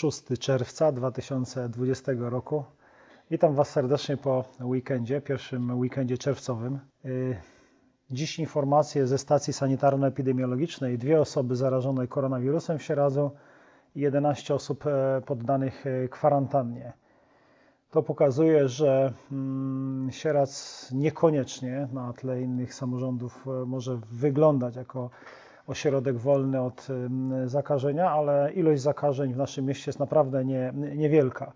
6 czerwca 2020 roku. Witam Was serdecznie po weekendzie, pierwszym weekendzie czerwcowym. Y, Dziś informacje ze stacji sanitarno-epidemiologicznej. Dwie osoby zarażone koronawirusem w Sieradzu i 11 osób e, poddanych e, kwarantannie. To pokazuje, że mm, Sieradz niekoniecznie na tle innych samorządów e, może wyglądać jako ośrodek wolny od zakażenia, ale ilość zakażeń w naszym mieście jest naprawdę nie, niewielka.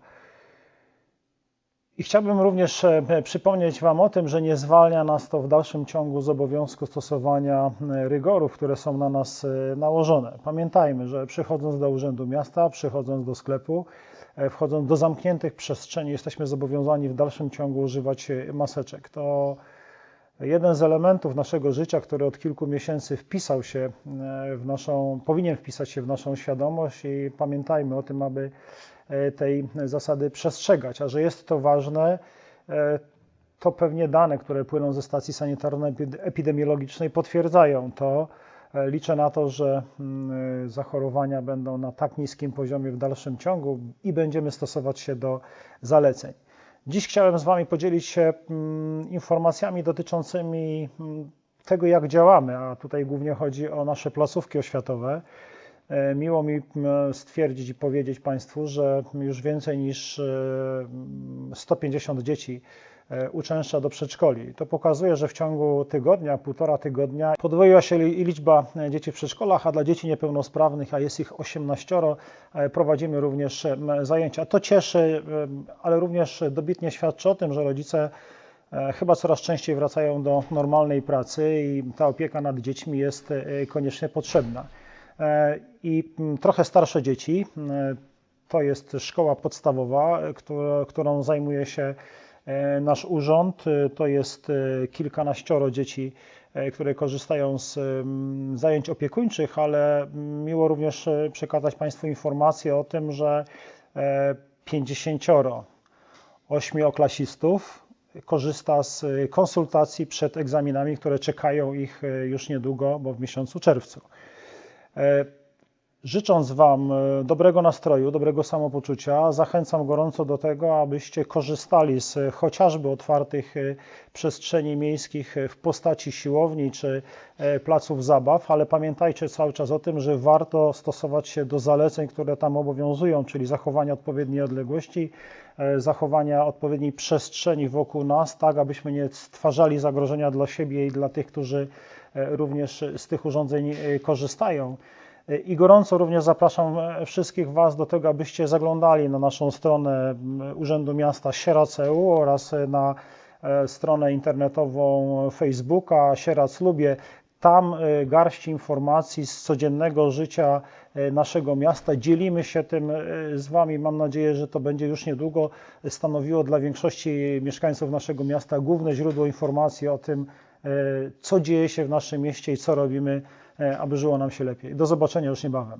I chciałbym również e, przypomnieć Wam o tym, że nie zwalnia nas to w dalszym ciągu z obowiązku stosowania e, rygorów, które są na nas e, nałożone. Pamiętajmy, że przychodząc do Urzędu Miasta, przychodząc do sklepu, wchodząc do zamkniętych przestrzeni, jesteśmy zobowiązani w dalszym ciągu używać maseczek. To jeden z elementów naszego życia, który od kilku miesięcy wpisał się e, w naszą, powinien wpisać się w naszą świadomość i pamiętajmy o tym, aby e, tej zasady przestrzegać. A że jest to ważne, e, to pewnie dane, które płyną ze stacji sanitarno-epidemiologicznej potwierdzają to. Liczę na to, że mm, zachorowania będą na tak niskim poziomie w dalszym ciągu i będziemy stosować się do zaleceń. Dziś chciałem z Wami podzielić się mm, informacjami dotyczącymi mm, tego, jak działamy, a tutaj głównie chodzi o nasze placówki oświatowe. E, Miło mi mm, stwierdzić i powiedzieć Państwu, że już więcej niż e, 150 dzieci e, uczęszcza do przedszkoli. To pokazuje, że w ciągu tygodnia, półtora tygodnia podwoiła się li- liczba e, dzieci w przedszkolach, a dla dzieci niepełnosprawnych, a jest ich 18, e, prowadzimy również zajęcia. To cieszy, ale również dobitnie świadczy o tym, że rodzice e, chyba coraz częściej wracają do normalnej pracy i ta opieka nad dziećmi jest e, koniecznie potrzebna. E, I mm, trochę starsze dzieci, e, to jest szkoła podstawowa, którą zajmuje się e, nasz urząd. To jest kilkanaścioro dzieci, które korzystają z mm, zajęć opiekuńczych, ale mm, miło również przekazać Państwu informację o tym, że 50 ośmioklasistów korzysta z konsultacji przed egzaminami, które czekają ich już niedługo, bo w miesiącu czerwcu. E, Życząc Wam e, dobrego nastroju, dobrego samopoczucia, zachęcam gorąco do tego, abyście korzystali z e, chociażby otwartych przestrzeni miejskich w postaci siłowni czy placów zabaw, ale pamiętajcie cały czas o tym, że warto stosować się do zaleceń, które tam obowiązują, czyli zachowania odpowiedniej odległości, zachowania odpowiedniej przestrzeni wokół nas, tak abyśmy nie stwarzali zagrożenia dla siebie i dla tych, którzy również z tych urządzeń e, korzystają. I gorąco również zapraszam e, wszystkich Was do tego, abyście zaglądali na naszą stronę Urzędu Miasta Sieradz.eu oraz e, na e, stronę internetową Facebooka Sieradz Lubię. Tam e, garść informacji z codziennego życia e, naszego miasta. Dzielimy się tym e, z Wami. Mam nadzieję, że to będzie już niedługo stanowiło dla większości mieszkańców naszego miasta główne źródło informacji o tym, e, co dzieje się w naszym mieście i co robimy, e, aby żyło nam się lepiej. Do zobaczenia już niebawem.